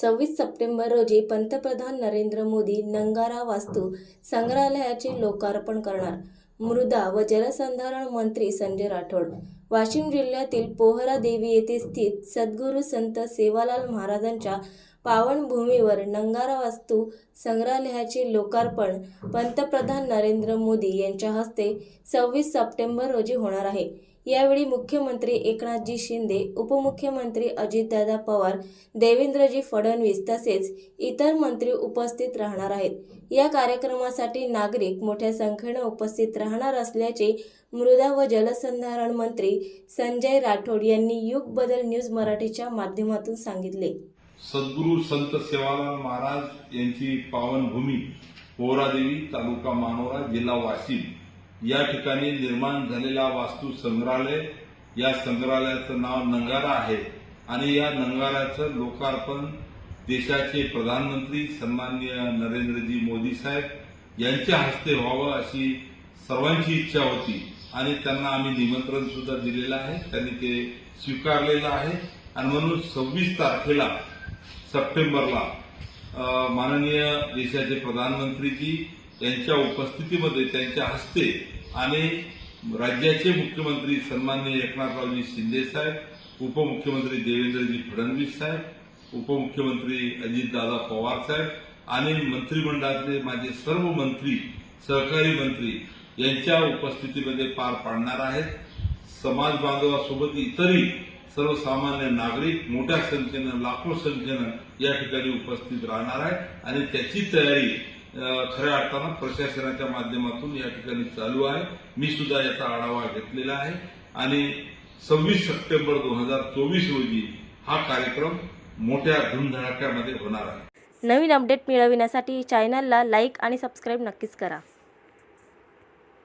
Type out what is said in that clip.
सव्वीस सप्टेंबर रोजी पंतप्रधान नरेंद्र मोदी नंगारा वास्तू संग्रहालयाचे लोकार्पण करणार. मृदा व जलसंधारण मंत्री संजय राठोड. वाशिम जिल्ह्यातील पोहरा देवी येथे स्थित सद्गुरू संत सेवालाल महाराजांच्या पावनभूमीवर नंगारा वास्तू संग्रहालयाचे लोकार्पण पंतप्रधान नरेंद्र मोदी यांच्या हस्ते सव्वीस सप्टेंबर रोजी होणार आहे. यावेळी मुख्यमंत्री एकनाथजी शिंदे उपमुख्यमंत्री अजितदादा पवार देवेंद्रजी फडणवीस तसेच इतर मंत्री उपस्थित राहणार आहेत. या कार्यक्रमासाठी नागरिक मोठ्या संख्येने उपस्थित राहणार असल्याचे मृदा व जलसंधारण मंत्री संजय राठोड यांनी युग बदल न्यूज मराठीच्या माध्यमातून सांगितले. सद्गुरू संत सेवालाल महाराज यांची पावनभूमी पोहरादेवी तालुका मानोरा जिल्हा वाशिम या ठिकाणी निर्माण झालेला वास्तू संग्रहालय. या संग्रहालयाचं नाव नंगारा आहे आणि या नंगाराचं लोकार्पण देशाचे प्रधानमंत्री सन्माननीय नरेंद्रजी मोदी साहेब यांच्या हस्ते व्हावं अशी सर्वांची इच्छा होती आणि त्यांना आम्ही निमंत्रण सुद्धा दिलेलं आहे. त्यांनी ते स्वीकारलेलं आहे. आणि म्हणून सव्वीस तारखेला सप्टेंबरला. माननीय देशाचे प्रधानमंत्रीजी यांच्या उपस्थितीमध्ये त्यांच्या हस्ते आणि राज्याचे मुख्यमंत्री सन्माननीय एकनाथरावजी शिंदे साहेब उपमुख्यमंत्री देवेंद्रजी फडणवीस साहेब उपमुख्यमंत्री अजितदादा पवार साहेब आणि मंत्रिमंडळातले माझे सर्व मंत्री सहकारी मंत्री यांच्या उपस्थितीमध्ये पार पाडणार आहेत. समाज बांधवासोबत इतरही सर्वसामान्य नागरिक मोठ्या संख्येनं लाखो संख्येनं या ठिकाणी उपस्थित राहणार आहे आणि त्याची तयारी खऱ्या अर्थानं प्रशासनाच्या माध्यमातून या ठिकाणी चालू आहे. मी सुद्धा याचा आढावा घेतलेला आहे. आणि सव्वीस सप्टेंबर दोन हजार चोवीस रोजी हा कार्यक्रम मोठ्या धुमधडाक्यामध्ये होणार आहे. नवीन अपडेट मिळविण्यासाठी चॅनलला लाईक आणि सबस्क्राईब नक्कीच करा.